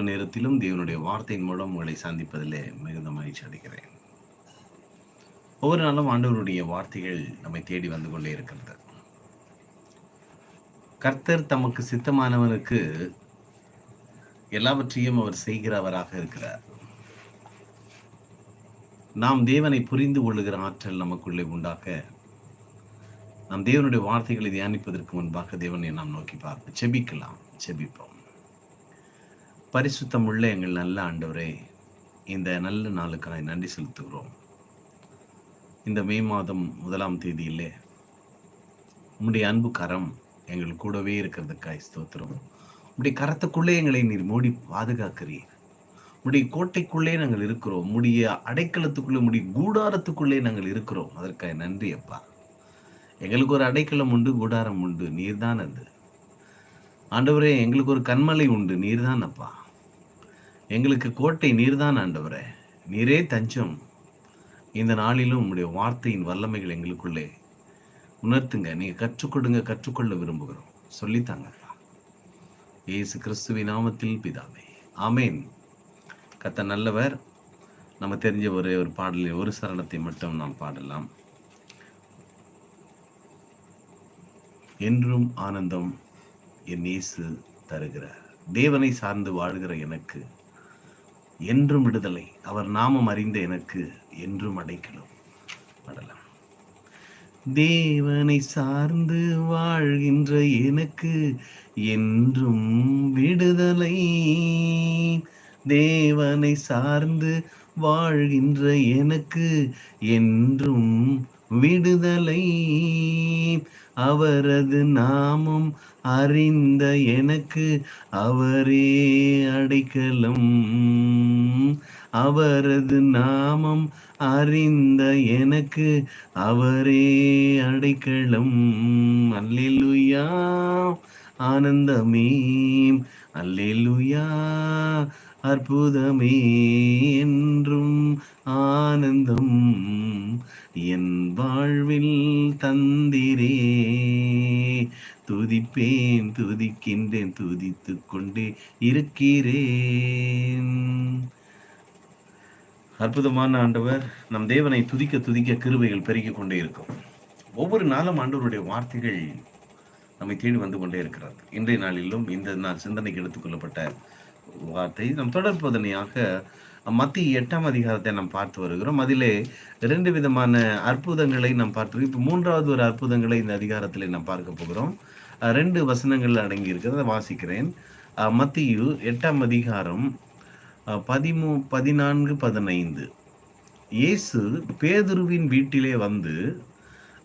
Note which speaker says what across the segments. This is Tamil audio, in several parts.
Speaker 1: நேரத்திலும் தேவனுடைய வார்த்தையின் மூலம் உங்களை சந்திப்பதிலே மிகுந்த மகிழ்ச்சி அடைகிறேன். ஒவ்வொரு நாளும் ஆண்டவருடைய வார்த்தைகள் நம்மை தேடி வந்து கொண்டே இருக்கிறது கர்த்தர் தமக்கு சித்தமானவனுக்கு எல்லாவற்றையும் அவர் செய்கிறவராக இருக்கிறார். நாம் தேவனை புரிந்து கொள்ளுகிற ஆற்றல் நமக்குள்ளே உண்டாக நாம் தேவனுடைய வார்த்தைகளை தியானிப்பதற்கு முன்பாக தேவனை நாம் நோக்கி பார்ப்போம் செபிக்கலாம் செபிப்போம். பரிசுத்தம் உள்ள எங்கள் நல்ல ஆண்டவரே இந்த நல்ல நாளுக்காக நன்றி செலுத்துகிறோம். இந்த மே மாதம் முதலாம் தேதியிலே உம்முடைய அன்பு கரம் எங்கள் கூடவே இருக்கிறதுக்காய் ஸ்தோத்திரம். உடைய கரத்துக்குள்ளே எங்களை நீர் மூடி பாதுகாக்கிறீர். உடைய கோட்டைக்குள்ளே நாங்கள் இருக்கிறோம். உடைய அடைக்கலத்துக்குள்ளே உடைய கூடாரத்துக்குள்ளே நாங்கள் இருக்கிறோம். அதற்காக நன்றி அப்பா. எங்களுக்கு ஒரு அடைக்கலம் உண்டு கூடாரம் உண்டு. நீர்தான் அது. ஆண்டவரே எங்களுக்கு ஒரு கண்மலை உண்டு. நீர்தான் அப்பா. எங்களுக்கு கோட்டை நீர்தான் ஆண்டவரே. நீரே தஞ்சம். இந்த நாளிலும் உங்களுடைய வார்த்தையின் வல்லமைகள் எங்களுக்குள்ளே. உணர்த்துங்க நீங்கள் கற்றுக் கொடுங்க கற்றுக்கொள்ள விரும்புகிறோம். சொல்லித்தாங்க ஏசு கிறிஸ்துவின் நாமத்தில் பிதாவே. ஆமேன். கத்த நல்லவர். நம்ம தெரிஞ்ச ஒரே ஒரு பாடலில் ஒரு சரணத்தை மட்டும் நாம் பாடலாம். என்றும் ஆனந்தம் என் இயேசு தருகிறார். தேவனை சார்ந்து வாழ்கிற எனக்கு என்றும் விடுதலை. அவர் நாமம் அறிந்த எனக்கு என்றும் அடைக்கலும். படலாம். தேவனை சார்ந்து வாழ்கின்ற எனக்கு என்றும் விடுதலை. தேவனை சார்ந்து வாழ்கின்ற எனக்கு என்றும் விடுதலை. அவரது நாமம் அறிந்த எனக்கு அவரே அடைக்கலம். அவரது நாமம் அறிந்த எனக்கு அவரே அடைக்கலம். அல்லேலுயா ஆனந்தமே. அல்லேலுயா அற்புதமே. துதிப்பேன் துதிக்கின்றேன் துதித்து கொண்டே இருக்கிறேன். அற்புதமான ஆண்டவர் நம் தேவனை துதிக்க துதிக்க கிருபைகள் பெருகிக் கொண்டே இருக்கும். ஒவ்வொரு நாளும் ஆண்டவருடைய வார்த்தைகள் நம்மை தேடி வந்து கொண்டே இருக்கிறது. இன்றைய நாளிலும் இந்த நாள் சிந்தனைக்கு எடுத்துக்கொள்ளப்பட்ட வார்த்தை. நம் தொடர்பதனையாக மத்திய எட்டாம் அதிகாரத்தை நாம் பார்த்து வருகிறோம். அதிலே இரண்டு விதமான அற்புதங்களை நாம் பார்த்து இப்போ மூன்றாவது ஒரு அற்புதங்களை இந்த அதிகாரத்தில் நாம் பார்க்க போகிறோம். ரெண்டு வசனங்கள் அடங்கி இருக்கிறத வாசிக்கிறேன். மத்தியு எட்டாம் அதிகாரம் பதிமூ பதினான்கு பதினைந்து. இயேசு பேதுருவின் வீட்டிலே வந்து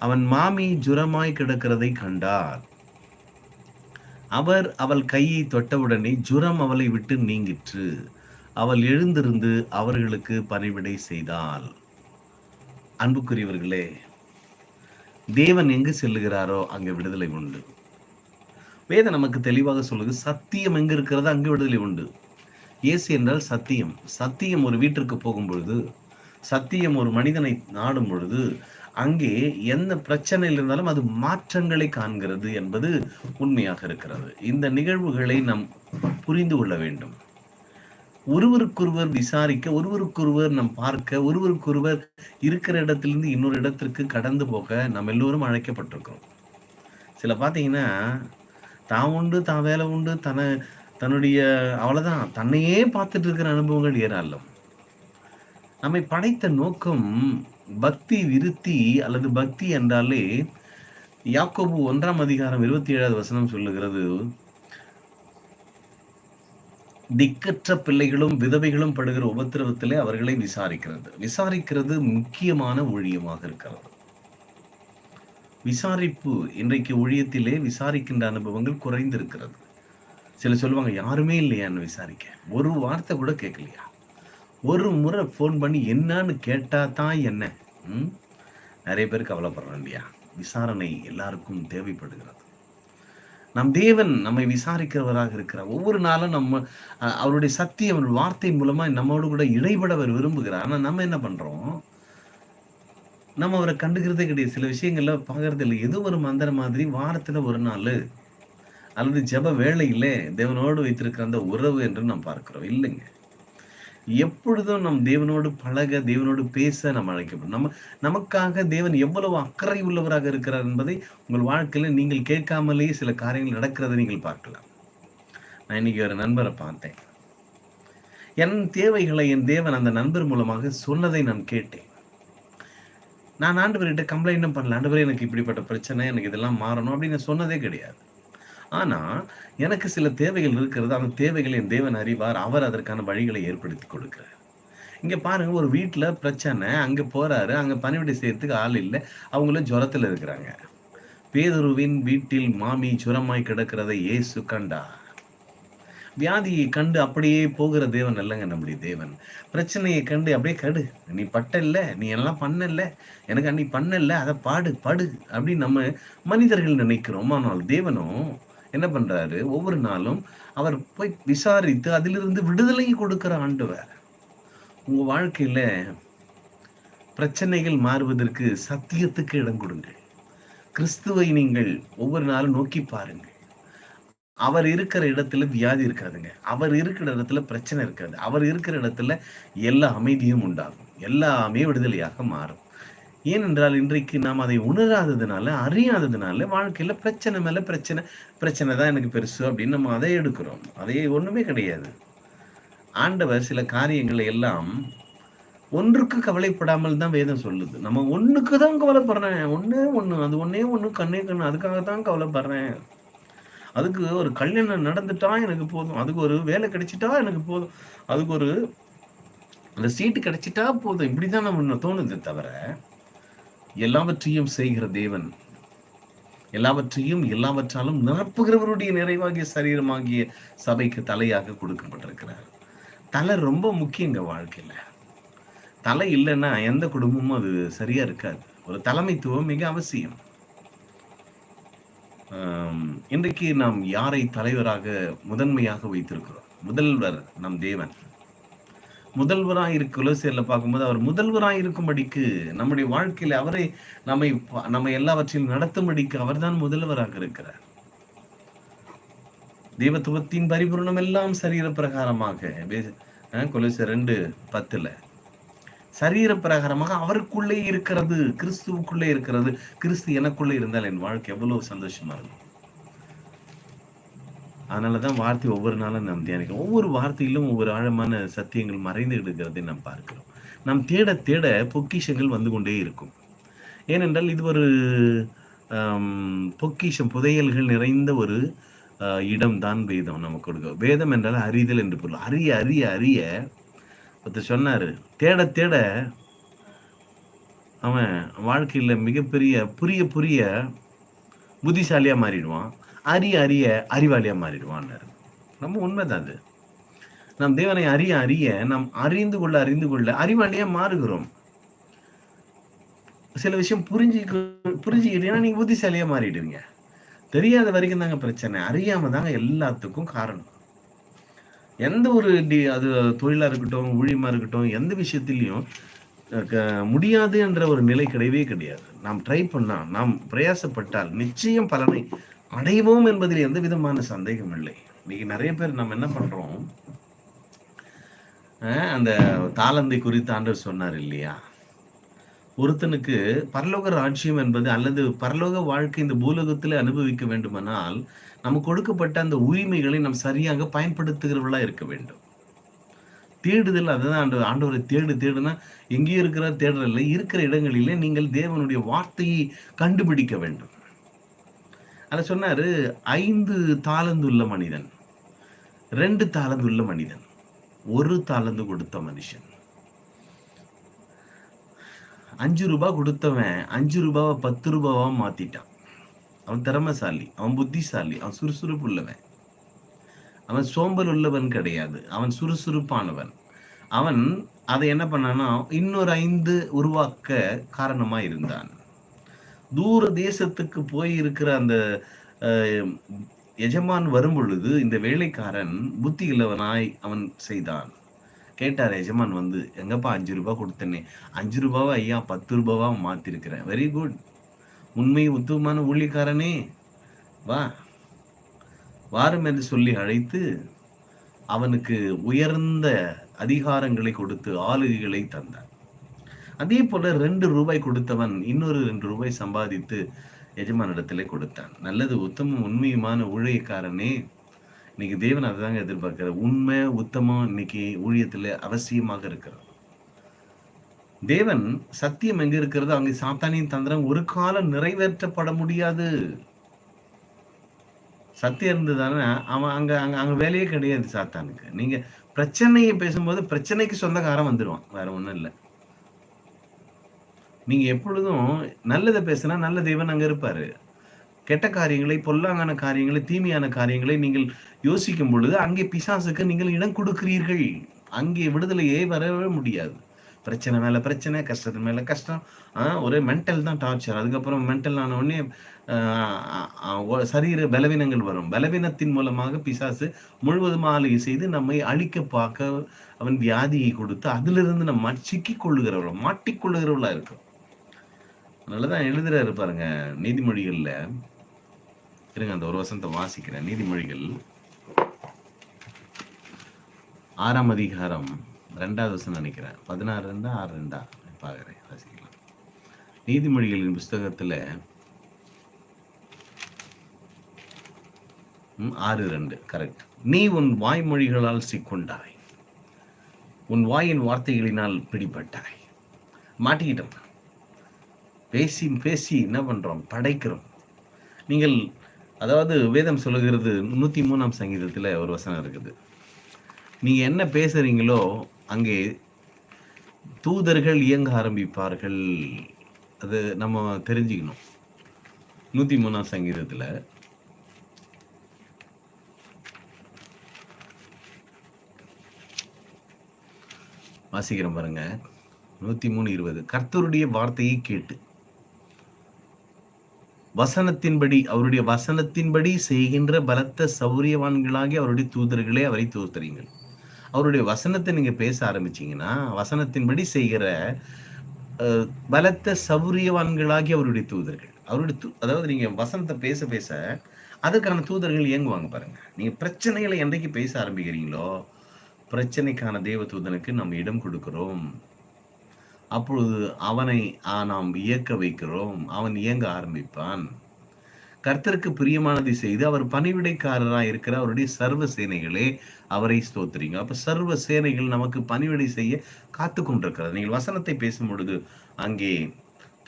Speaker 1: அவன் மாமி ஜுரமாய் கிடக்கிறதை கண்டார். அவர் அவள் கையை தொட்டவுடனே ஜுரம் அவளை விட்டு நீங்கிற்று. அவள் எழுந்திருந்து அவர்களுக்கு பணிவிடை செய்தாள். அன்புக்குரியவர்களே தேவன் எங்கு செல்லுகிறாரோ அங்கு விடுதலை உண்டு. வேதம் நமக்கு தெளிவாக சொல்லுது சத்தியம் எங்க இருக்கிறது அங்கு விடுதலை உண்டு. இயேசு என்றால் சத்தியம். சத்தியம் ஒரு வீட்டிற்கு போகும் பொழுது சத்தியம் ஒரு மனிதனை நாடும் பொழுது அங்கே எந்த பிரச்சனையில் இருந்தாலும் அது மாற்றங்களை காண்கிறது என்பது உண்மையாக இருக்கிறது. இந்த நிகழ்வுகளை நாம் புரிந்து கொள்ள வேண்டும். ஒருவருக்கொருவர் விசாரிக்க ஒருவருக்கொருவர் நம் பார்க்க ஒருவருக்கொருவர் இருக்கிற இடத்திலிருந்து இன்னொரு இடத்திற்கு கடந்து போக நம்ம எல்லோரும் அழைக்கப்பட்டிருக்கிறோம். சில பார்த்தீங்கன்னா தான் உண்டு தான் வேலை உண்டு தன தன்னுடைய அவ்வளோதான் தன்னையே பார்த்துட்டு இருக்கிற அனுபவங்கள் ஏராளம். நம்மை படைத்த நோக்கம் பக்தி விருத்தி அல்லது பக்தி என்றாலே யாக்கோபு ஒன்றாம் அதிகாரம் இருபத்தி ஏழாவது வசனம் சொல்லுகிறது திக்கற்ற பிள்ளைகளும் விதவைகளும் படுகிற உபத்திரவத்திலே அவர்களை விசாரிக்கிறது. விசாரிக்கிறது முக்கியமான ஊழியமாக இருக்கிறது. விசாரிப்பு இன்றைக்கு ஊழியத்திலே விசாரிக்கின்ற அனுபவங்கள் குறைந்திருக்கிறது. சில சொல்லுவாங்க யாருமே இல்லையான்னு விசாரிக்க? ஒரு வார்த்தை கூட கேட்கலையா? ஒரு முறை ஃபோன் பண்ணி என்னன்னு கேட்டா தான் என்ன? நிறைய பேர் கவலைப்படுறோம் இல்லையா? விசாரணை எல்லாருக்கும் தேவைப்படுகிறது. நம் தேவன் நம்மை விசாரிக்கிறவராக இருக்கிறார். ஒவ்வொரு நாளும் நம்ம அவருடைய சக்தி அவர் வார்த்தை மூலமா நம்மோடு கூட இடைபட அவர் விரும்புகிறார். ஆனால் நம்ம என்ன பண்றோம்? நம்ம அவரை கண்டுக்கிறதே கிடையாது. சில விஷயங்கள்ல பார்க்கறது இல்லை. எது ஒரு மந்திர மாதிரி வாரத்துல ஒரு நாள் அல்லது ஜெப வேளையிலே தேவனோடு வைத்திருக்கிற அந்த உறவு என்று நாம் பார்க்கிறோம். இல்லைங்க. எப்பொழுதும் நம் தேவனோடு பழக தேவனோடு பேச நம்ம அழைக்கப்படும். நம்ம நமக்காக தேவன் எவ்வளவு அக்கறை உள்ளவராக இருக்கிறார் என்பதை உங்கள் வாழ்க்கையில நீங்கள் கேட்காமலேயே சில காரியங்கள் நடக்கிறதை நீங்கள் பார்க்கலாம். நான் இன்னைக்கு ஒரு நண்பரை பார்த்தேன். என் தேவைகளை என் தேவன் அந்த நண்பர் மூலமாக சொன்னதை நான் கேட்டேன். நான் ஆண்டவர்கிட்ட கம்ப்ளைண்ட்டும் பண்ணல. ஆண்டவர் எனக்கு இப்படிப்பட்ட பிரச்சனை எனக்கு இதெல்லாம் மாறணும் அப்படின்னு சொன்னதே கிடையாது. ஆனா எனக்கு சில தேவைகள் இருக்கிறது. அந்த தேவைகளை என் தேவன் அறிவார். அவர் அதற்கான வழிகளை ஏற்படுத்தி கொடுக்கிறார். இங்க பாருங்க ஒரு வீட்டுல பிரச்சனை அங்க போறாரு அங்க பணிவிடை செய்யறதுக்கு ஆள் இல்லை. அவங்களும் ஜுரத்துல இருக்கிறாங்க. பேதுருவின் வீட்டில் மாமி ஜுரமாய் கிடக்கிறதை ஏசு கண்டா வியாதியை கண்டு அப்படியே போகிற தேவன் அல்லங்க நம்முடைய தேவன். பிரச்சனையை கண்டு அப்படியே கடு. நீ பட்டல்ல நீ எல்லாம் பண்ணல எனக்கு அன்னி பண்ணல அதை பாடு படு அப்படின்னு நம்ம மனிதர்கள் நினைக்கிறோம். ஆனால் தேவனும் என்ன பண்றாரு? ஒவ்வொரு நாளும் அவர் போய் விசாரித்து அதிலிருந்து விடுதலை கொடுக்கிற ஆண்டவர். உங்க வாழ்க்கையில பிரச்சனைகள் மாறுவதற்கு சத்தியத்துக்கு இடம் கொடுங்கள். கிறிஸ்துவை நீங்கள் ஒவ்வொரு நாளும் நோக்கி பாருங்கள். அவர் இருக்கிற இடத்துல வியாதி இருக்காதுங்க. அவர் இருக்கிற இடத்துல பிரச்சனை இருக்காது. அவர் இருக்கிற இடத்துல எல்லா அமைதியும் உண்டாகும். எல்லாமே விடுதலையாக மாறும். ஏனென்றால் இன்றைக்கு நாம் அதை உணராததுனால அறியாததுனால வாழ்க்கையில பிரச்சனை மேல பிரச்சனை பிரச்சனை தான் எனக்கு பெருசு அப்படின்னு நம்ம அதை எடுக்கிறோம். அதே ஒண்ணுமே கிடையாது. ஆண்டவர் சில காரியங்களை எல்லாம் ஒன்றுக்கு கவலைப்படாமல் தான் வேதம் சொல்லுது. நம்ம ஒண்ணுக்கு தான் கவலைப்படுறேன். ஒன்னே ஒண்ணு அது ஒன்னே ஒண்ணு கண்ணே கண்ணு அதுக்காக தான் கவலைப்படுறேன். அதுக்கு ஒரு கல்யாணம் நடந்துட்டா எனக்கு போதும். அதுக்கு ஒரு வேலை கிடைச்சிட்டா எனக்கு போதும். அதுக்கு ஒரு அந்த சீட்டு கிடைச்சிட்டா போதும். இப்படிதான் நம்ம தோணுது தவிர எல்லாவற்றையும் செய்கிற தேவன் எல்லாவற்றையும் எல்லாவற்றாலும் நிரப்புகிறவருடைய நிறைவாகிய சரீரமாகிய சபைக்கு தலையாக கொடுக்கப்பட்டிருக்கிறார். தலை ரொம்ப முக்கியங்க வாழ்க்கையில. தலை இல்லைன்னா எந்த குடும்பமும் அது சரியா இருக்காது. ஒரு தலைமைத்துவம் மிக அவசியம். இன்றைக்கு நாம் யாரை தலைவராக முதன்மையாக வைத்திருக்கிறோம்? முதல்வர் நம் தேவன். முதல்வராக இருக்க குலசேரில் பார்க்கும்போது அவர் முதல்வராக இருக்கும்படிக்கு நம்முடைய வாழ்க்கையில அவரை நம்மை நம்ம எல்லாவற்றையும் நடத்தும்படிக்கு அவர்தான் முதல்வராக இருக்கிறார். தெய்வத்துவத்தின் பரிபூர்ணம் எல்லாம் சரீர பிரகாரமாக குலசேர் ரெண்டு பத்துல. சரீர பிரகாரமாக அவருக்குள்ளே இருக்கிறது கிறிஸ்துவுக்குள்ளே இருக்கிறது. கிறிஸ்து எனக்குள்ளே இருந்தால் என் வாழ்க்கை எவ்வளவு சந்தோஷமா இருக்கும். அதனாலதான் வார்த்தை ஒவ்வொரு நாளும் நாம் தியானிக்கிறோம். ஒவ்வொரு வார்த்தையிலும் ஒவ்வொரு ஆழமான சத்தியங்கள் மறைந்து எடுக்கிறதை நாம் பார்க்கிறோம். நாம் தேட தேட பொக்கிஷங்கள் வந்து கொண்டே இருக்கும். ஏனென்றால் இது ஒரு பொக்கிஷம் புதையல்கள் நிறைந்த ஒரு இடம் தான் வேதம் நமக்கு கொடுக்க. வேதம் என்றால் அறிதல் என்று பொருள். அறிய அறிய அறிய ஒருத்தர் சொன்னாரு. தேட தேட அவன் வாழ்க்கையில மிகப்பெரிய புரிய புரிய புத்திசாலியா மாறிடுவான். அறிய அறிய அறிவாளியா மாறிடுவான்னாரு. ரொம்ப உண்மைதான் அது. நம் தேவனை அறிய அறிய நாம் அறிந்து கொள்ள அறிந்து கொள்ள அறிவாளியாக மாறுகிறோம். சில விஷயம் புரிஞ்சு புரிஞ்சுக்கிட்டீங்கன்னா நீங்க புத்திசாலியா மாறிடுவீங்க. தெரியாத வரைக்கும் தாங்க பிரச்சனை. அறியாம தாங்க எல்லாத்துக்கும் காரணம். எந்த ஒரு டி அது தொழிலா இருக்கட்டும் ஊழியமாக இருக்கட்டும் எந்த விஷயத்திலையும் முடியாது என்ற ஒரு நிலை கிடையவே கிடையாது. நாம் ட்ரை பண்ணால் நாம் பிரயாசப்பட்டால் நிச்சயம் பலனை அடைவோம் என்பதில் எந்த விதமான சந்தேகம் இல்லை. இன்னைக்கு நிறைய பேர் நம்ம என்ன பண்றோம்? அந்த தாளந்தை குறித்து ஆண்டவர் சொன்னார் இல்லையா? ஒருத்தனுக்கு பரலோக ராஜ்யம் என்பது அல்லது பரலோக வாழ்க்கை இந்த பூலோகத்தில் அனுபவிக்க வேண்டுமானால் நமக்கு கொடுக்கப்பட்ட அந்த உரிமைகளை நாம் சரியாக பயன்படுத்துகிறவர்களா இருக்க வேண்டும். தேடுதல் அதுதான் ஆண்டு ஆண்டவரை தேடு தேடுனா எங்கேயும் இருக்கிற தேடுதல் இருக்கிற இடங்களிலே நீங்கள் தேவனுடைய வார்த்தையை கண்டுபிடிக்க வேண்டும். அத சொன்னாரு ஐந்து தாளந்துள்ள மனிதன் ரெண்டு தாளந்துள்ள மனிதன் ஒரு தாளந்து கொடுத்த மனுஷன். அஞ்சு ரூபாய் கொடுத்தவன் அஞ்சு ரூபாவை பத்து ரூபாவா மாத்திட்டான். அவன் திறமசாலி அவன் புத்திசாலி அவன் சுறுசுறுப்பு உள்ளவன் அவன் சோம்பல் உள்ளவன் கிடையாது அவன் சுறுசுறுப்பானவன். அவன் அதை என்ன பண்ணானா இன்னொரு ஐந்து உருவாக்க காரணமா இருந்தான். தூர தேசத்துக்கு போய் இருக்கிற அந்த எஜமான் வரும் பொழுது இந்த வேலைக்காரன் புத்தி இல்லவனாய் அவன் செய்தான். கேட்டார் எஜமான் வந்து எங்கப்பா அஞ்சு ரூபாய் கொடுத்தனே. அஞ்சு ரூபாவா ஐயா பத்து ரூபாவா மாத்திருக்கிறேன். வெரி குட் உண்மை உத்துவமான ஊழியக்காரனே. வா. வாரும் என்று சொல்லி அழைத்து அவனுக்கு உயர்ந்த அதிகாரங்களை கொடுத்து ஆளுகைகளை தந்தான். அதே போல ரெண்டு ரூபாய் கொடுத்தவன் இன்னொரு ரெண்டு ரூபாய் சம்பாதித்து எஜமானிடத்திலே கொடுத்தான். நல்லது உத்தமம் உண்மையுமான ஊழியக்காரனே. இன்னைக்கு தேவன் அதுதாங்க எதிர்பார்க்கிற உண்மை உத்தமம் இன்னைக்கு ஊழியத்துல அவசியமாக இருக்கிறது. தேவன் சத்தியம் எங்க இருக்கிறது அங்கே சாத்தானின் தந்திரம் ஒரு காலம் நிறைவேற்றப்பட முடியாது. சத்தியம் இருந்ததுதானே? அவன் அங்க அங்க அங்க வேலையே கிடையாது சாத்தானுக்கு. நீங்க பிரச்சனையை பேசும்போது பிரச்சனைக்கு சொந்தக்காரன் வந்துடுவான் வேற ஒண்ணும் இல்லை. நீங்க எப்பொழுதும் நல்லதை பேசினா நல்ல தேவன் அங்க இருப்பாரு. கெட்ட காரியங்களை பொல்லாங்கான காரியங்களை தீமையான காரியங்களை நீங்கள் யோசிக்கும் பொழுது அங்கே பிசாசுக்கு நீங்கள் இடம் கொடுக்கிறீர்கள். அங்கே விடுதலையே வரவே முடியாது. பிரச்சனை மேல பிரச்சனை கஷ்டத்து மேல கஷ்டம். ஆஹ் ஒரே மென்டல் தான் டார்ச்சர் அதுக்கப்புறம் மென்டல் ஆன உடனே ஆஹ் சரீர பலவீனங்கள் வரும். பலவீனத்தின் மூலமாக பிசாசு முழுவதும் ஆளுகை செய்து நம்மை அழிக்க பார்க்க அவன் வியாதியை கொடுத்து அதிலிருந்து நம்ம சிக்கி கொள்ளுகிறவள மாட்டிக்கொள்ளுகிறவளா இருக்கும். அதனாலதான் எழுதுறாரு பாருங்க நீதிமொழிகள்ல. இருங்க அந்த ஒரு வசனத்தை வாசிக்கிறேன். நீதிமொழிகள். ஆறாம் அதிகாரம். ரெண்டாவது வசனம் நினைக்கிறேன். பதினாறு ரெண்டா ஆறு ரெண்டா பார்க்குறேன் வாசிக்கலாம் நீதிமொழிகளின் புஸ்தகத்துல ஆறு ரெண்டு கரெக்ட் நீ உன் வாய்மொழிகளால் சிக்கொண்டாய். உன் வாயின் வார்த்தைகளினால் பிடிபட்டாய். மாட்டிக்கிட்டோம். பேசி பேசி என்ன பண்றோம்? படைக்கிறோம். நீங்கள் அதாவது வேதம் சொல்லுகிறது நூற்றி மூணாம் சங்கீதத்தில் ஒரு வசனம் இருக்குது. நீங்கள் என்ன பேசுறீங்களோ அங்கே தூதர்கள் இயங்க ஆரம்பிப்பார்கள். அது நம்ம தெரிஞ்சுக்கணும். நூத்தி மூணாம் சங்கீதத்தில். வாசிக்கிறோம் பாருங்க. நூத்தி மூணு இருபது. கர்த்தருடைய வார்த்தையை கேட்டு. வசனத்தின்படி அவருடைய வசனத்தின்படி செய்கின்ற பலத்த சௌரியவான்களாகி அவருடைய தூதர்களே அவரை தோத்தறிங்கள் அவருடைய வசனத்தை நீங்க பேச ஆரம்பிச்சீங்கன்னா வசனத்தின்படி செய்கிற பலத்த சௌரியவான்களாகி அவருடைய தூதர்கள். அவருடைய தூ- அதாவது நீங்க வசனத்தை பேச பேச அதுக்கான தூதர்கள் இயங்குவாங்க பாருங்க. நீங்க பிரச்சனைகளை என்றைக்கு பேச ஆரம்பிக்கிறீங்களோ பிரச்சனைக்கான தேவ தூதனுக்கு நம்ம இடம் கொடுக்கிறோம். அப்பொழுது அவனை நாம் இயக்க வைக்கிறோம். அவன் இயங்க ஆரம்பிப்பான். கர்த்தருக்கு பிரியமானதை செய்து அவர் பணிவிடைக்காரராக இருக்கிற அவருடைய சர்வ சேனைகளே அவரை ஸ்தோத்திரிங்க. அப்ப சர்வ சேனைகள் நமக்கு பணிவிடை செய்ய காத்து கொண்டிருக்கிறது. நீங்கள் வசனத்தை பேசும் பொழுது அங்கே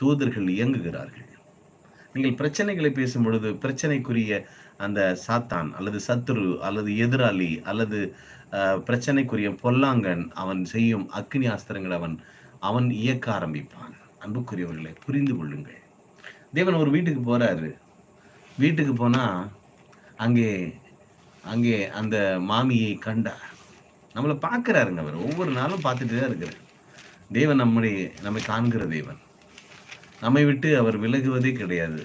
Speaker 1: தூதர்கள் இயங்குகிறார்கள். நீங்கள் பிரச்சனைகளை பேசும் பொழுது பிரச்சனைக்குரிய அந்த சாத்தான் அல்லது சத்துரு அல்லது எதிராளி அல்லது பிரச்சனைக்குரிய பொல்லாங்கன் அவன் செய்யும் அக்னி ஆஸ்திரங்கள் அவன் அவன் இயக்க ஆரம்பிப்பான். அன்புக்குரியவர்களை புரிந்து கொள்ளுங்கள். தேவன் ஒரு வீட்டுக்கு போறாரு. வீட்டுக்கு போனா அங்கே அங்கே அந்த மாமியை கண்டார் நம்மளை பார்க்குறாருங்க அவர். ஒவ்வொரு நாளும் பார்த்துட்டு தான் இருக்கிறார். தேவன் நம்முடைய நம்மை காண்கிற தேவன். நம்மை விட்டு அவர் விலகுவதே கிடையாது.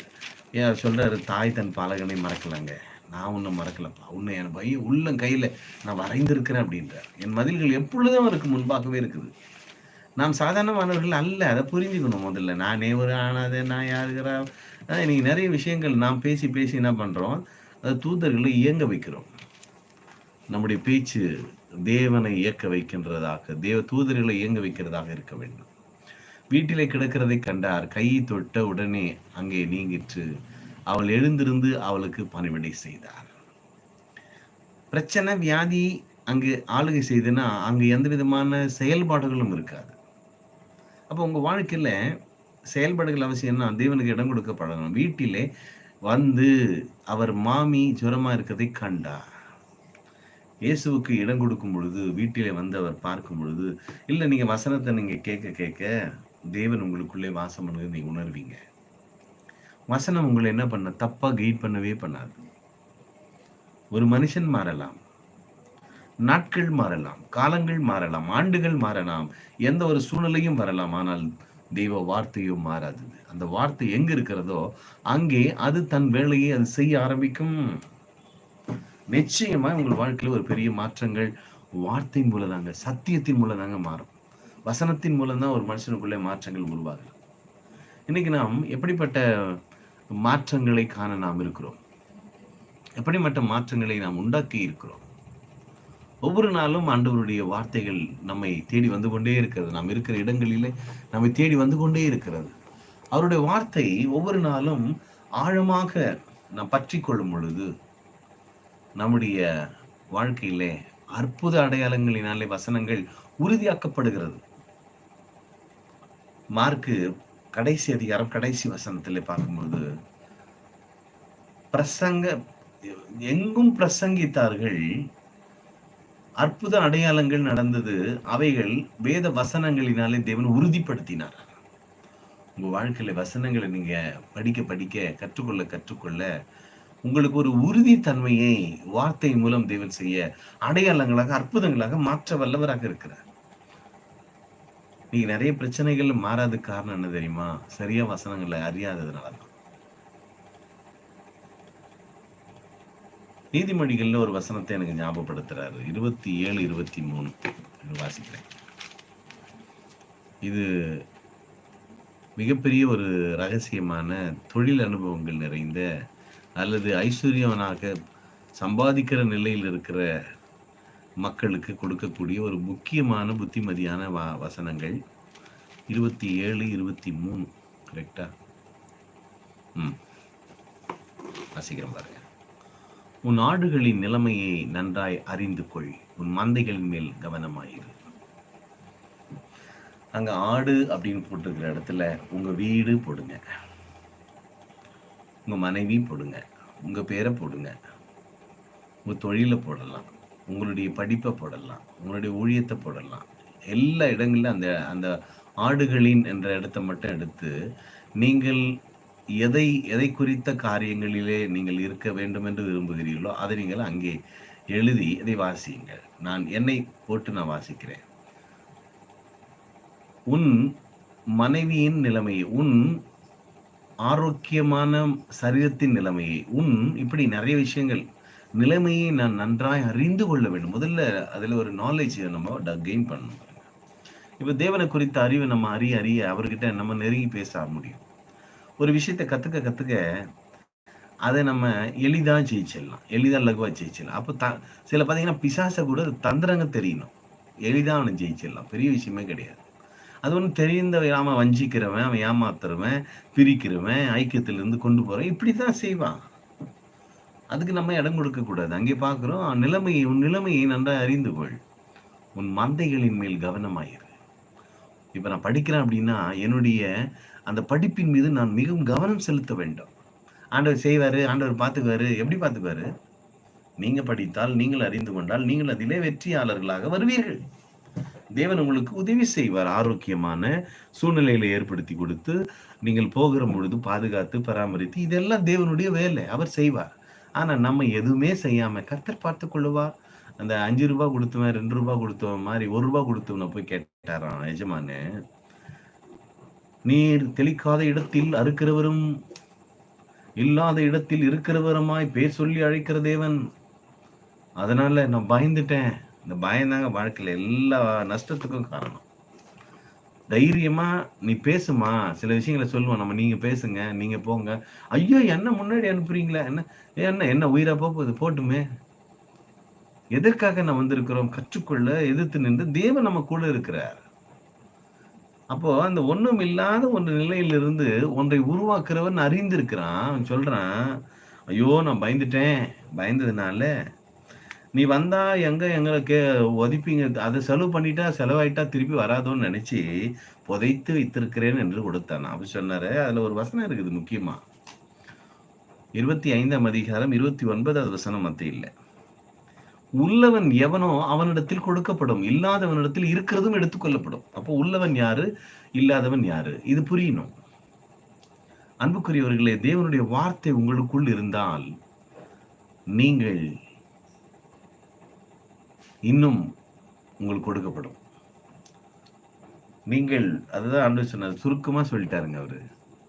Speaker 1: ஏன் அவர் சொல்றாரு தாய் தன் பாலகனை மறக்கலாங்க. நான் உன்னை மறக்கலப்பா. உன்னை என் பைய உள்ளம் கையில நான் வரைந்திருக்கிறேன் அப்படின்றார். என் மதில்கள் எப்பொழுதும் அவருக்கு முன்பாகவே இருக்குது. நாம் சாதாரணமானவர்கள் அல்ல. அதை புரிஞ்சுக்கணும் முதல்ல. நானே ஒரு ஆனாதே நான் ஆனால் இன்னைக்கு நிறைய விஷயங்கள் நாம் பேசி பேசி என்ன பண்றோம்? அது தூதர்களை இயங்க வைக்கிறோம். நம்முடைய பேச்சு தேவனை இயக்க வைக்கின்றதாக தேவ தூதர்களை இயங்க வைக்கிறதாக இருக்க வேண்டும். வீட்டிலே கிடக்கிறதை கண்டார். கையை தொட்ட உடனே அங்கே நீங்கிற்று. அவள் எழுந்திருந்து அவளுக்கு பணிவிடை செய்தார். பிரச்சனை வியாதி அங்கு ஆளுகை செய்துன்னா அங்கு எந்த விதமான செயல்பாடுகளும் இருக்காது. அப்போ உங்க வாழ்க்கையில செயல்பாடுகள் அவசியம்னா தேவனுக்கு இடம் கொடுக்க பழகணும் வீட்டிலே வந்து அவர் மாமி ஜுரமா இருக்கிறதை கண்டார். இயேசுவுக்கு இடம் கொடுக்கும் பொழுது வீட்டிலே வந்து அவர் பார்க்கும் பொழுது இல்ல நீங்க வசனத்தை நீங்க கேட்க கேட்க தேவன் உங்களுக்குள்ளே வாசம் பண்ணுறது நீங்க உணர்வீங்க. வசனம் உங்களை என்ன பண்ண தப்பா கைட் பண்ணவே பண்ணாது. ஒரு மனுஷன் மாறலாம். நாட்கள் மாறலாம். காலங்கள் மாறலாம். ஆண்டுகள் மாறலாம். எந்த ஒரு சூழ்நிலையும் வரலாம். ஆனால் தெய்வ வார்த்தையோ மாறாது. அந்த வார்த்தை எங்க இருக்கிறதோ அங்கே அது தன் வேலையை அது செய்ய ஆரம்பிக்கும். நிச்சயமா உங்கள் வாழ்க்கையில ஒரு பெரிய மாற்றங்கள் வார்த்தை மூலம் தாங்க சத்தியத்தின் மூலம் தாங்க மாறும். வசனத்தின் மூலம் தான் ஒரு மனுஷனுக்குள்ளே மாற்றங்கள் உருவாகும் இன்னைக்கு நாம் எப்படிப்பட்ட மாற்றங்களை காண நாம் இருக்கிறோம்? எப்படிப்பட்ட மாற்றங்களை நாம் உண்டாக்கி இருக்கிறோம்? ஒவ்வொரு நாளும் ஆண்டவருடைய வார்த்தைகள் நம்மை தேடி வந்து கொண்டே இருக்கிறது. நாம் இருக்கிற இடங்களிலே நம்மை தேடி வந்து கொண்டே இருக்கிறது. அவருடைய வார்த்தை ஒவ்வொரு நாளும் ஆழமாக நாம் பற்றி கொள்ளும் பொழுது நம்முடைய வாழ்க்கையிலே அற்புத அடையாளங்களினாலே வசனங்கள் உறுதியாக்கப்படுகிறது. மார்க்கு கடைசி அதிகாரம் கடைசி வசனத்திலே பார்க்கும்போது பிரசங்க எங்கும் பிரசங்கித்தார்கள் அற்புத அடையாளங்கள் நடந்தது. அவைகள் வேத வசனங்களினாலே தேவன் உறுதிப்படுத்தினார். உங்க வாழ்க்கையில வசனங்களை நீங்க படிக்க படிக்க கற்றுக்கொள்ள கற்றுக்கொள்ள உங்களுக்கு ஒரு உறுதித்தன்மையை வார்த்தை மூலம் தேவன் செய்ய அடையாளங்களாக அற்புதங்களாக மாற்ற வல்லவராக இருக்கிறார். நீங்க நிறைய பிரச்சனைகள் மாறாத காரணம் என்ன தெரியுமா? சரியா வசனங்களை அறியாததுனால நீதிமொழிகள்ல ஒரு வசனத்தை எனக்கு ஞாபகப்படுத்துறாரு. இருபத்தி ஏழு இருபத்தி மூணு வாசிக்கிறேன். இது மிகப்பெரிய ஒரு ரகசியமான தொழில் அனுபவங்கள் நிறைந்த அல்லது ஐஸ்வர்யவனாக சம்பாதிக்கிற நிலையில் இருக்கிற மக்களுக்கு கொடுக்கக்கூடிய ஒரு முக்கியமான புத்திமதியான வா வசனங்கள். இருபத்தி ஏழு இருபத்தி மூணு கரெக்டா ம். வாசிக்கிறேன் பாருங்க. உன் ஆடுகளின் நிலைமையை நன்றாய் அறிந்து கொள். உன் மந்தைகளின் மேல் கவனமாயிரு. அங்க ஆடு அப்படின்னு போட்டிருக்கிற இடத்துல உங்க வீடு போடுங்க. உங்க மனைவி போடுங்க. உங்க பேரை போடுங்க. உங்க தொழிலை போடலாம். உங்களுடைய படிப்பை போடலாம். உங்களுடைய ஊழியத்தை போடலாம். எல்லா இடங்களிலும் அந்த அந்த ஆடுகளின் என்ற இடத்தை மட்டும் எடுத்து நீங்கள் எதை எதை குறித்த காரியங்களிலே நீங்கள் இருக்க வேண்டும் என்று விரும்புகிறீர்களோ அதை நீங்கள் அங்கே எழுதி அதை வாசியுங்கள். நான் என்னை போட்டு நான் வாசிக்கிறேன். உன் மனைவியின் நிலைமையை உன் ஆரோக்கியமான சரீரத்தின் நிலைமையை உன் இப்படி நிறைய விஷயங்கள் நிலைமையை நான் நன்றாய் அறிந்து கொள்ள வேண்டும். முதல்ல அதில் ஒரு நாலேஜ் நம்ம கெயின் பண்ணணும். இப்போ தேவனை குறித்த அறிவை நம்ம அறிய அறிய அவர்கிட்ட நம்ம நெருங்கி பேச முடியும். ஒரு விஷயத்தை கற்றுக்க கற்றுக்க அதை நம்ம எளிதாக ஜெயிச்சிடலாம். எளிதாக லகுவா ஜெயிச்சிடலாம். அப்போ த சில பார்த்தீங்கன்னா பிசாசை கூட தந்திரங்க தெரியணும். எளிதாக அவனை ஜெயிச்சிடலாம். பெரிய விஷயமே கிடையாது. அது ஒன்றும் தெரிந்த அவன் வஞ்சிக்கிறவன் அவன் ஏமாத்துறவன் பிரிக்கிறவன் ஐக்கியத்திலிருந்து கொண்டு போகிறேன் இப்படி தான் செய்வான். அதுக்கு நம்ம இடம் கொடுக்கக்கூடாது அங்கே பார்க்குறோம் நிலைமையை உன் நிலைமையை நன்றாக அறிந்து கொள். உன் மந்தைகளின் மேல் கவனமாயிரு. இப்போ நான் படிக்கிறேன் அப்படின்னா என்னுடைய அந்த படிப்பின் மீது நான் மிகவும் கவனம் செலுத்த வேண்டும். ஆண்டவர் செய்வார் ஆண்டவர் பார்த்துக்குவாரு. எப்படி பார்த்துக்குவாரு? நீங்கள் படித்தால் நீங்கள் அறிந்து கொண்டால் நீங்கள் அதிலே வெற்றியாளர்களாக வருவீர்கள். தேவன் உங்களுக்கு உதவி செய்வார் ஆரோக்கியமான சூழ்நிலைகளை ஏற்படுத்தி கொடுத்து நீங்கள் போகிற பொழுது பாதுகாத்து பராமரித்து இதெல்லாம் தேவனுடைய வேலை அவர் செய்வார். ஆனா நம்ம எதுவுமே செய்யாம கர்த்தர் பார்த்து கொள்ளுவார். அந்த அஞ்சு ரூபாய் கொடுத்தவன் ரெண்டு ரூபாய் கொடுத்தவன் மாதிரி ஒரு ரூபாய் கொடுத்தவனை போய் கேட்டாரான் எஜமானு நீர் தெளிக்காத இடத்தில் அறுக்கிறவரும் இல்லாத இடத்தில் இருக்கிறவருமாய் பேர் சொல்லி அழைக்கிற தேவன். அதனால நான் பயந்துட்டேன். இந்த பயந்தாங்க வாழ்க்கையில எல்லா நஷ்டத்துக்கும் காரணம். தைரியமா நீ பேசுமா. சில விஷயங்களை சொல்லுவோம் நம்ம நீங்க பேசுங்க நீங்க போங்க. ஐயோ என்ன முன்னாடி அனுப்புறீங்களா? என்ன என்ன என்ன உயிரா போகுது? போட்டுமே. எதற்காக நம்ம வந்திருக்கிறோம்? கற்றுக்கொள்ள எதிர்த்து நின்று தேவன் நம்ம கூட இருக்கிறார். அப்போ அந்த ஒண்ணும் இல்லாத ஒன்று நிலையிலிருந்து ஒன்றை உருவாக்குறவன் அறிந்திருக்கிறான். சொல்றான் ஐயோ நான் பயந்துட்டேன். பயந்ததுனால நீ வந்தா எங்க எங்களுக்கு ஒதிப்பீங்க? அதை செலவு பண்ணிட்டா செலவாயிட்டா திருப்பி வராதோன்னு நினைச்சு புதைத்து வைத்திருக்கிறேன் என்று கொடுத்தான். அப்படி சொன்னாரு. அதுல ஒரு வசனம் இருக்குது முக்கியமா. இருபத்தி ஐந்தாம் அதிகாரம் இருபத்தி ஒன்பதாவது வசனம் மத்த இல்லை உள்ளவன் எவனோ அவனிடத்தில் கொடுக்கப்படும் இல்லாதவனிடத்தில் இருக்கிறதும் எடுத்துக்கொள்ளப்படும் அப்போ உள்ளவன் யாரு? இல்லாதவன் யாரு? இது புரியணும். அன்புக்குரியவர்களே தேவனுடைய வார்த்தை உங்களுக்குள் இருந்தால் நீங்கள் இன்னும் உங்களுக்கு கொடுக்கப்படும். நீங்கள் அதுதான் அன்பு சொன்னார் சுருக்கமா சொல்லிட்டாருங்க அவரு.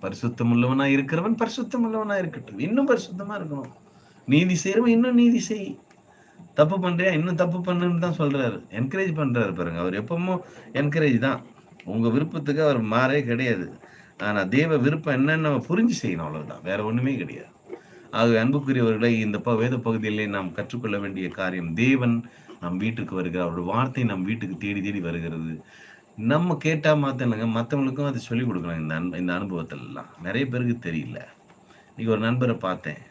Speaker 1: பரிசுத்தம் உள்ளவனா இருக்கிறவன் பரிசுத்தம் உள்ளவனா இருக்கட்டும். இன்னும் பரிசுத்தமா இருக்கணும். நீதி செய்யறவன் இன்னும் நீதி செய். தப்பு பண்றியா? இன்னும் தப்பு பண்ணுன்னு தான் சொல்றாரு. என்கரேஜ் பண்றாரு பாருங்க. அவர் எப்பவும் என்கரேஜ் தான். உங்க விருப்பத்துக்கு அவர் மாறே கிடையாது. ஆனா தேவ விருப்பம் என்னன்னு நம்ம புரிஞ்சு செய்யணும். அவ்வளவுதான். வேற ஒண்ணுமே கிடையாது. ஆகவே அன்புக்குரியவர்களை இந்த ப வேத பகுதியிலே நாம் கற்றுக்கொள்ள வேண்டிய காரியம் தேவன் நம் வீட்டுக்கு வருகிறார். அவருடைய வார்த்தை நம் வீட்டுக்கு தேடி தேடி வருகிறது. நம்ம கேட்டா மாத்தனுங்க மற்றவங்களுக்கும் அதை சொல்லிக் கொடுக்கணும் இந்த அன் இந்த அனுபவத்திலலாம். நிறைய பேருக்கு தெரியல. இன்னைக்கு ஒரு நண்பரை பார்த்தேன்.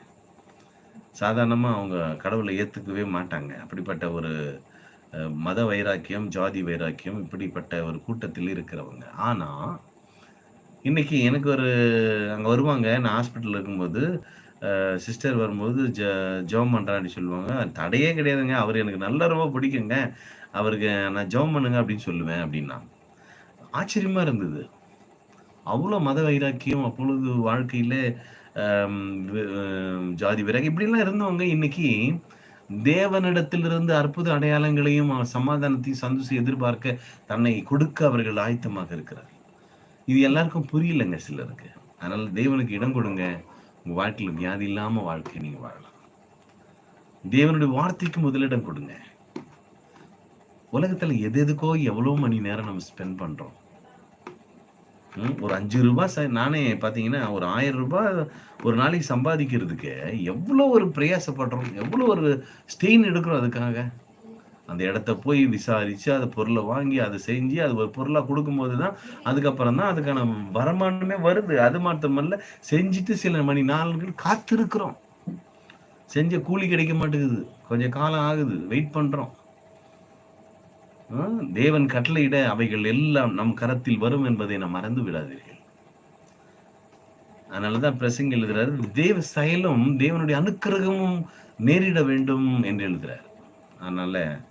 Speaker 1: சாதாரணமாக அவங்க கடவுளை ஏற்றுக்கவே மாட்டாங்க. அப்படிப்பட்ட ஒரு மத வைராக்கியம் ஜாதி வைராக்கியம் இப்படிப்பட்ட ஒரு கூட்டத்தில் இருக்கிறவங்க. ஆனால் இன்னைக்கு எனக்கு ஒரு அங்கே வருவாங்க. நான் ஹாஸ்பிட்டல் இருக்கும்போது சிஸ்டர் வரும்போது ஜ ஜெபம் பண்றான்னு சொல்லுவாங்க. தடையே கிடையாதுங்க. அவர் எனக்கு நல்ல ரொம்ப பிடிக்குங்க. அவருக்கு நான் ஜெபம் பண்ணுங்க அப்படின்னு சொல்லுவேன் அப்படின்னா ஆச்சரியமாக இருந்தது. அவ்வளோ மத வைராக்கியம் அப்பொழுது வாழ்க்கையில ஜாதி வைராக்கியம் இப்படிலாம் இருந்தவங்க இன்னைக்கு தேவனிடத்திலிருந்து அற்புத அடையாளங்களையும் சமாதானத்தையும் சந்தோஷம் எதிர்பார்க்க தன்னை கொடுக்க அவர்கள் ஆயத்தமாக இருக்கிறார். இது எல்லாருக்கும் புரியலங்க சிலருக்கு. அதனால தேவனுக்கு இடம் கொடுங்க. உங்க வாழ்க்கையில வியாதி இல்லாம வாழ்க்கை நீங்க வாழலாம். தேவனுடைய வார்த்தைக்கு முதலிடம் கொடுங்க. உலகத்துல எது எதுக்கோ எவ்வளவு மணி நேரம் நம்ம ஸ்பெண்ட் பண்றோம். ஒரு அஞ்சு ரூபாய் ச- நானே பார்த்தீங்கன்னா ஒரு ஆயிரம் ரூபாய் ஒரு நாளைக்கு சம்பாதிக்கிறதுக்கு எவ்வளோ ஒரு பிரயாசப்படுறோம் எவ்வளோ ஒரு ஸ்டெயின் எடுக்கிறோம் அதுக்காக. அந்த இடத்த போய் விசாரித்து அதை பொருளை வாங்கி அதை செஞ்சு அது ஒரு பொருளாக கொடுக்கும்போது தான் அதுக்கப்புறம் தான் அதுக்கான வருமானமே வருது. அது மட்டுமல்ல செஞ்சுட்டு சில மணி நாள்கள் காத்திருக்கிறோம். செஞ்ச கூலி கிடைக்க மாட்டேங்குது. கொஞ்சம் காலம் ஆகுது. வெயிட் பண்ணுறோம் தேவன் கட்டளையிட அவைகள் எல்லாம் நம் கரத்தில் வரும் என்பதை நாம் மறந்து விடாதீர்கள். அதனாலதான் பிரசங்க எழுதுறாரு தேவ செயலும் தேவனுடைய அனுக்கிரகமும் நேரிட வேண்டும் என்று எழுதுறார். அதனால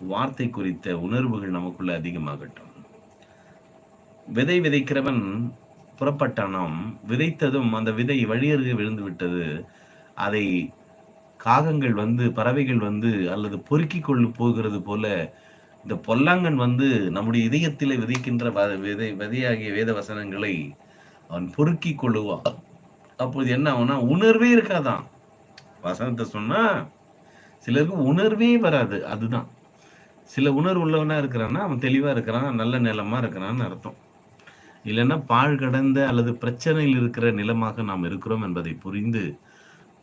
Speaker 1: வார்த்தை குறித்த உணர்வுகள் நமக்குள்ள அதிகமாகட்டும். விதை விதைக்கிறவன் புறப்பட்டானாம் விதைத்ததும் அந்த விதை வழியருகே விழுந்து விட்டது அதை காகங்கள் வந்து பறவைகள் வந்து அல்லது பொறுக்கிக் கொண்டு போகிறது போல இந்த பொல்லாங்கன் வந்து நம்முடைய இதயத்திலே விதைக்கின்ற விதை விதையாகிய வேத வசனங்களை அவன் பொறுக்கி கொள்ளுவான். அப்போது என்ன ஆகும்னா உணர்வே இருக்காதான். வசனத்தை சொன்னா சிலருக்கு உணர்வே வராது அதுதான். சில உணர்வு உள்ளவனா இருக்கிறான்னா அவன் தெளிவா இருக்கிறான் நல்ல நிலமா இருக்கிறான்னு அர்த்தம். இல்லைன்னா பாழ் கடந்த அல்லது பிரச்சனையில் இருக்கிற நிலமாக நாம் இருக்கிறோம் என்பதை புரிந்து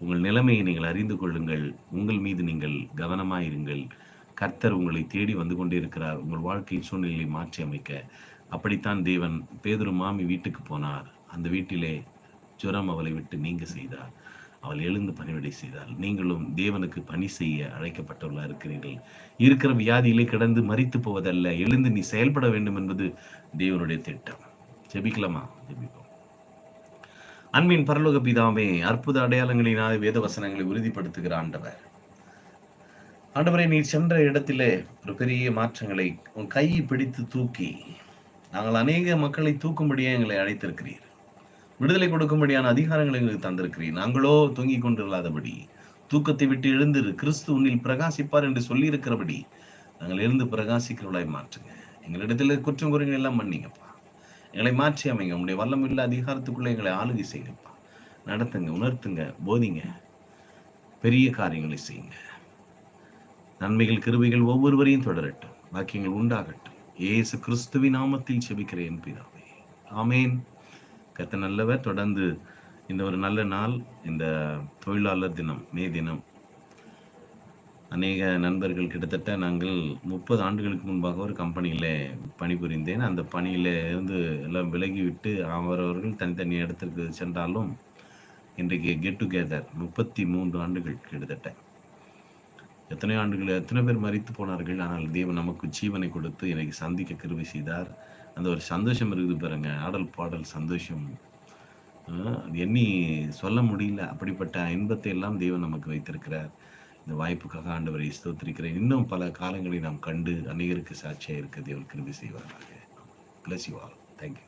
Speaker 1: உங்கள் நிலைமையை நீங்கள் அறிந்து கொள்ளுங்கள். உங்கள் மீது நீங்கள் கவனமாயிருங்கள். கர்த்தர் உங்களை தேடி வந்து கொண்டிருக்கிறார். உங்கள் வாழ்க்கை சூழ்நிலையை மாற்றி அமைக்க. அப்படித்தான் தேவன் பேதுரு மாமி வீட்டுக்கு போனார். அந்த வீட்டிலே ஜுரம் அவளை விட்டு நீங்க செய்தார் அவள் எழுந்து பணிவிடை செய்தாள் நீங்களும் தேவனுக்கு பணி செய்ய அழைக்கப்பட்டவர்களா இருக்கிறீர்கள். இருக்கிற வியாதியிலே கிடந்து மறித்து போவதல்ல எழுந்து நீ செயல்பட வேண்டும் என்பது தேவனுடைய திட்டம். ஜெபிக்கலாமா? ஜெபிப்போம். அன்பின் பரலோக பிதாவே அற்புத அடையாளங்களினால் வேத வசனங்களை உறுதிப்படுத்துகிற ஆண்டவர். ஆண்டவரை நீ சென்ற இடத்திலே ஒரு பெரிய மாற்றங்களை உன் கையை பிடித்து தூக்கி நாங்கள் அநேக மக்களை தூக்கும்படியே எங்களை அழைத்திருக்கிறீர். விடுதலை கொடுக்கும்படியான அதிகாரங்களை எங்களுக்கு தந்திருக்கிறீர். நாங்களோ தொங்கிக் கொண்டிருளாதபடி தூக்கத்தை விட்டு எழுந்திரு கிறிஸ்து உன்னில் பிரகாசிப்பார் என்று சொல்லியிருக்கிறபடி நாங்கள் எழுந்து பிரகாசிக்கிறவளாய் மாற்றுங்க. எங்களிடத்தில் குற்றம் குறைகள் எல்லாம் மன்னிங்கப்பா. எங்களை மாற்றி அமைங்க. உங்களுடைய வல்லமில்ல அதிகாரத்துக்குள்ளே எங்களை ஆளுகை செய்யுங்கப்பா. நடத்துங்க உணர்த்துங்க போதிங்க. பெரிய காரியங்களை செய்யுங்க. நன்மைகள் கிருபைகள் ஒவ்வொருவரையும் தொடரட்டும் வாக்கியங்கள் உண்டாகட்டும். இயேசு கிறிஸ்துவின் நாமத்தில் செபிக்கிறேன் பிதாவே. ஆமேன். கத்த நல்லவர். தொடர்ந்து இந்த ஒரு நல்ல நாள் இந்த தொழிலாளர் தினம் மே தினம். அநேக நண்பர்கள் கிட்டத்தட்ட நாங்கள் முப்பது ஆண்டுகளுக்கு முன்பாக ஒரு கம்பெனியில் பணிபுரிந்தேன். அந்த பணியில் இருந்து எல்லாம் விலகிவிட்டு அவரவர்கள் தனித்தனி இடத்திற்கு சென்றாலும் இன்றைக்கு கெட் டுகெதர் முப்பத்தி மூன்று ஆண்டுகள் கிட்டத்தட்ட. எத்தனை ஆண்டுகள் எத்தனை பேர் மறித்து போனார்கள் ஆனால் தேவன் நமக்கு ஜீவனை கொடுத்து எனக்கு சந்திக்க கருவி செய்தார். அந்த ஒரு சந்தோஷம் இருக்குது பாருங்க. ஆடல் பாடல் சந்தோஷம். எண்ணி சொல்ல முடியல. அப்படிப்பட்ட இன்பத்தை எல்லாம் தேவன் நமக்கு வைத்திருக்கிறார். இந்த வாய்ப்புக்காக ஆண்டவரை ஸ்தோத்திருக்கிறேன். இன்னும் பல காலங்களை நாம் கண்டு அநேகருக்கு சாட்சியாக இருக்க தேவன் கிருபி செய்வாராக. Plus you all thank you